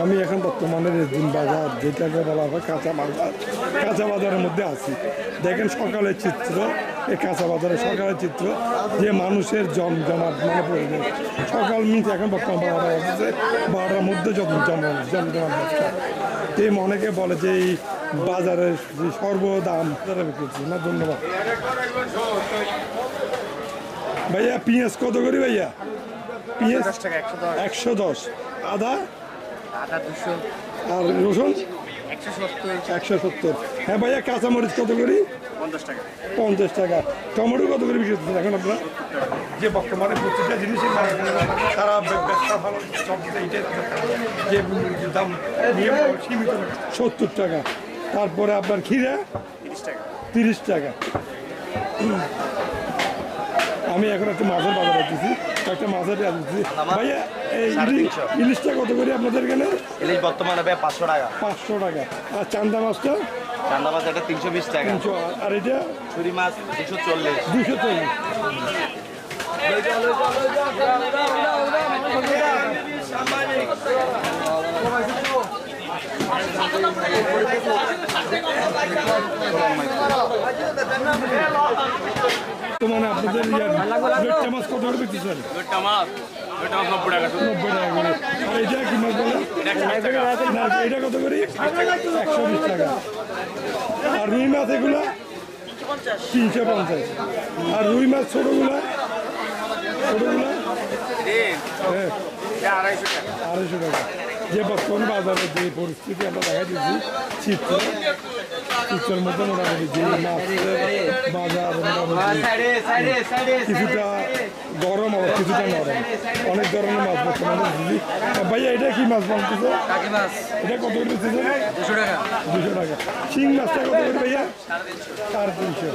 আমি এখন বর্তমানে রেজদিন বাজার যেটাকে বলা হয় কাঁচা বাজার কাঁচা বাজারের মধ্যে আছি। দেখেন সকালের চিত্র এই কাঁচা বাজারের সকালের চিত্র যে মানুষের জমজমাট মানে পরিবেশ। সকাল মিনিট এখন বর্তমান বারোটা বাজছে বারোটার মধ্যে জম জম জমজমাট ব্যবসা এই অনেকে বলে যে এই বাজারের যে সর্বদাম তারা বিক্রি না ধন্যবাদ। ভাইয়া পেঁয়াজ কত করি ভাইয়া? পেঁয়াজ একশো দশ। আদা? আর রসুন? একশো সত্তর। হ্যাঁ ভাইয়া কাঁচামরিচ কত করি? পঞ্চাশ টাকা। টমেটো কত করে বিক্রি করতেছেন এখন আপনারা? যে বর্তমানে প্রত্যেকটা জিনিসের দাম তারা ব্যবসা ভালো সব যে দাম সীমিত। সত্তর টাকা। তারপরে আপনার ক্ষীরা? তিরিশ টাকা। তিরিশ টাকা। আমি এখন একটা মাছের বাজার দিচ্ছি একটা মাছের দিচ্ছি ভাইয়া এই ইলিশ ইলিশটা কত করে আপনাদের এখানে? ইলিশ বর্তমানে ব্যয় পাঁচশো টাকা। পাঁচশো টাকা। আর চান্দা মাছটা? চান্দা মাছ একটা তিনশো বিশ টাকা। তিনশো। আর এটা? ছুরি মাছ দুশো চল্লিশ। দুশো চল্লিশ। মানে আপনাদের ইয়ার মাছ কত করে বিক্রি এটা কি মাছ বলে? এটা কত করে? একশো বিশ টাকা। আর রুই মাছ এগুলো? তিনশো পঞ্চাশ। আর রুই মাছ ছোটোগুলা? ছোটোগুলা? হ্যাঁ। এটা আড়াইশো টাকা। আড়াইশো টাকা। যে বর্তমান বাজারে যে পরিস্থিতি আমরা দেখা দিচ্ছি চিত্র। চিত্রের মধ্যে মোটামুটি যে মাছের বাজার কিছুটা গরম আবার কিছুটা নরম। অনেক ধরনের মাছ বর্তমানে দিচ্ছি ভাইয়া এটা কি মাছ বলতেছে কাকি এটা কত করে দিচ্ছে দুশো টাকা। দুশো টাকা। শিং মাছটা কত করে ভাইয়া? সাড়ে তিনশো।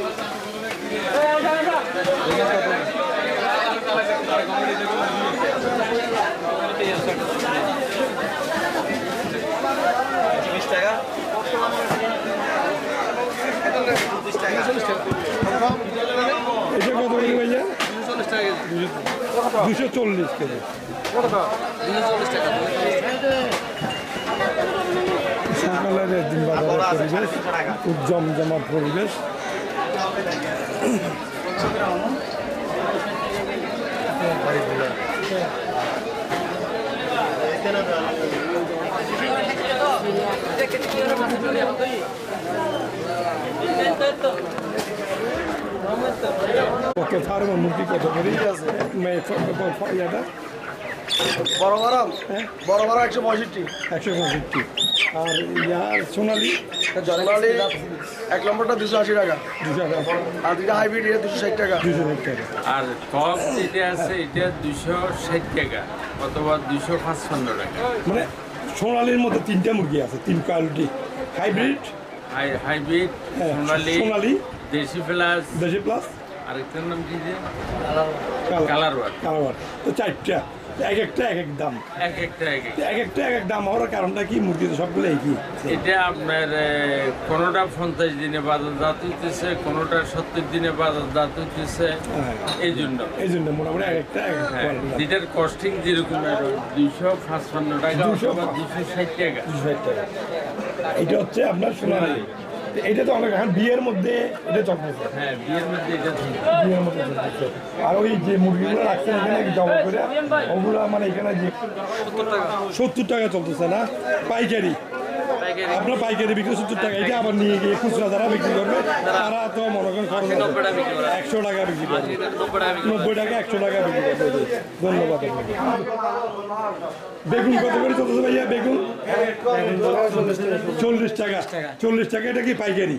বিশ টাকা। এটা কত করে ভাইয়া দুশো চল্লিশ কেজি সকালের দিন বাজারের পরিবেশ খুব জমজমাট পরিবেশ। কত ফার্ম মুরগি কত করে? ইয়াটা? বড় বড় হ্যাঁ। বড় বড় একশো পঁয়ষট্টি। একশো পঁয়ষট্টি। আর ইয়ার সোনালি? সোনালি এক নম্বরটা দুশো আশি টাকা। দুশো টাকা। আর দুইটা হাইব্রিড এটা দুশো ষাট টাকা। দুশো ষাট টাকা। আর টপ যেটা আছে এটা দুশো ষাট টাকা অথবা দুশো পাঁচপান্ন টাকা। মানে সোনালির মধ্যে তিনটা মুরগি আছে তিন কোয়ালিটি হাইব্রিড? হাই হাইব্রিড হ্যাঁ, সোনালি সোনালি। দেশি প্লাস। দেশি প্লাস? আরেকটার নাম কি যে? কালার। কালার কালার তো চারটা। এক একটা এক এক দাম। এক একটা এক এক এক একটা এক এক দাম হওয়ার কারণটা কি? মুরগি তো সবগুলো একই। এটা আপনার কোনোটা পঞ্চাশ দিনে বাজার জাত হইতেছে কোনোটা সত্তর দিনে বাজার জাত হইতেছে। হ্যাঁ। এই জন্য। এই জন্য মোটামুটি এক একটা এক এক হ্যাঁ যেটার কস্টিং যেরকম দুইশো পাঁচপান্ন টাকা 200 অথবা দুশো ষাট টাকা। দুশো ষাট টাকা। এটা হচ্ছে আপনার সোনালি। এটা তো অনেক এখন বিয়ের মধ্যে এটা চকমেছে হ্যাঁ বিয়ের মধ্যে এটা বিয়ের মধ্যে আর ওই যে মুরগিগুলো রাখছেন এখানে জমা করে ওগুলো মানে এখানে যে সত্তর টাকা চলতেছে না? পাইকারি। আপনার পাইকারি বিক্রি সত্তর টাকা এটা আবার নিয়ে গিয়ে খুচরা যারা বিক্রি করবে তারা তো মনে করেন খরচ একশো টাকা বিক্রি করবে। নব্বই টাকা একশো টাকা বিক্রি করবে। ধন্যবাদ বেগুন কত করে চলতেছে ভাইয়া বেগুন? চল্লিশ টাকা। চল্লিশ টাকা। এটা কি পাইকারি।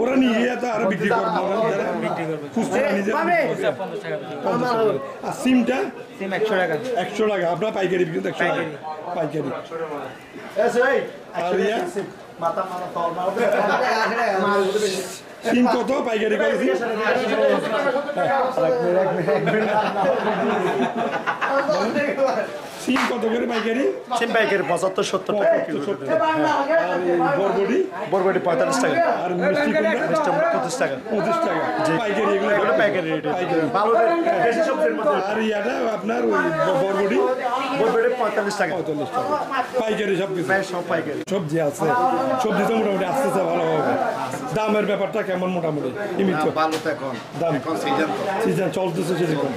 ওরা নিয়ে তো আরও বিক্রি করব খুচরা নিজে আর সিমটা? সিম একশো টাকা। একশো টাকা। আপনার পাইকারি বিক্রি একশো টাকা। পাইকারি। আর ইয়া? সিম কত পাইকারি কত সিম কত করে পাইকারি সিম পাইকারি পঁচাত্তর সত্তর টাকা হ্যাঁ। বরবটি বরবটি পঁয়তাল্লিশ টাকা আর মিষ্টি কুমড়া মিষ্টি কুমড়া পঁচিশ টাকা পঁচিশ টাকা পাইকারি এগুলো এগুলো পাইকারি রেট ভালো দেশি সবজির মধ্যে আর ইয়াটা আপনার ওই বরবটি বরবটি পঁয়তাল্লিশ টাকা পঁয়তাল্লিশ টাকা পাইকারি সব কিছু সব পাইকারি সবজি আছে সবজি তো মোটামুটি আসতেছে ভালোভাবে দামের ব্যাপারটা কেমন মোটামুটি? সীমিত ভালো তো এখন। দাম। এখন সিজন চলতেছে সেরকম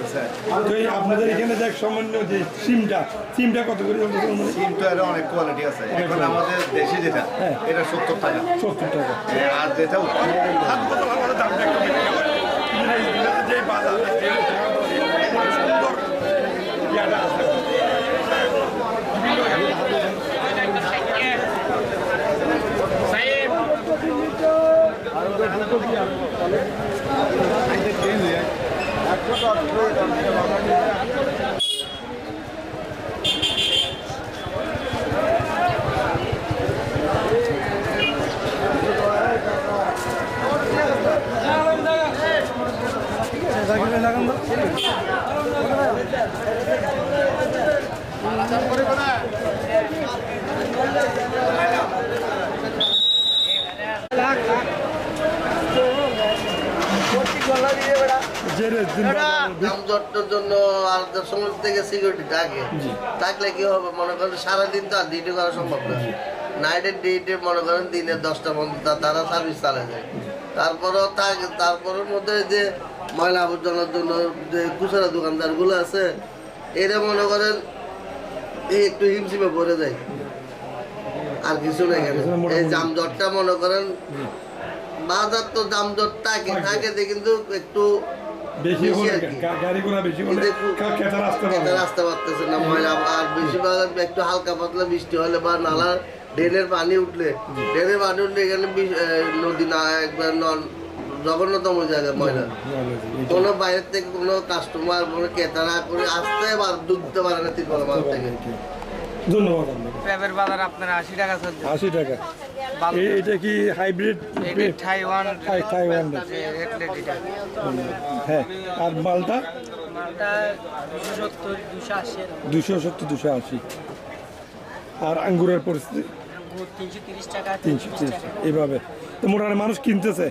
তো এই আপনাদের এখানে দেখ সামান্য যে সিমটা সিমটা কত করে চলতেছে সিম তো এর অনেক কোয়ালিটি আছে। এখন আমাদের দেশি যেটা হ্যাঁ। এটা সত্তর টাকা। সত্তর টাকা। আর যেটা দামটা একটু হয়। যে বাজার, যে সুন্দর ইয়াটা আছে। যে রে দিন বাজারের ভিত- যানজটের জন্য আর সময় থেকে সিকিউরিটি থাকে। থাকলে কি হবে? মনে করেন সারাদিন তো আর ডিউটি করা সম্ভব না। নাইটের ডিউটি মনে করেন দিনের দশটা পর্যন্ত তারা সার্ভিস চালায় যায়। তারপরেও থাকে তারপরের মধ্যে যে ময়লা আবর্জনার জন্য যে খুচরা দোকানদারগুলো আছে এরা মনে করেন এই একটু হিমশিমে পড়ে যায়। আর কিছু নেই এখানে। এই যানজটটা মনে করেন বাজার তো যানজট থাকে থাকে। কিন্তু একটু বেশি হলে গাড়ি ঘোড়া বেশি হলে রাস্তা খেতে রাস্তা পারতেছে না ময়লা আর বেশিরভাগ একটু হালকা পাতলা বৃষ্টি হলে বা নালার ড্রেনের পানি উঠলে ড্রেনের পানি উঠলে এখানে নদী না একবার নন- জঘন্যতম জায়গা ময়লা। কোনো বাইরের থেকে কোনো কাস্টমার কোনো ক্রেতারা করে আসতে বা দুধ পারে না তিরপলা মাল থেকে। ধন্যবাদ বাজার আপনার আশি টাকা চলছে। আশি টাকা। এটা কি হাইব্রিড থাইওয়ান থাইওয়ান যে রেড লেড এটা হ্যাঁ আর মালটা? দুশো সত্তর দুশো আশি আর আঙ্গুরের পরিস্থিতি? তিনশো তিরিশ টাকা তিনশো তিরিশ এইভাবে তো মোটামুটি মানুষ কিনতেছে?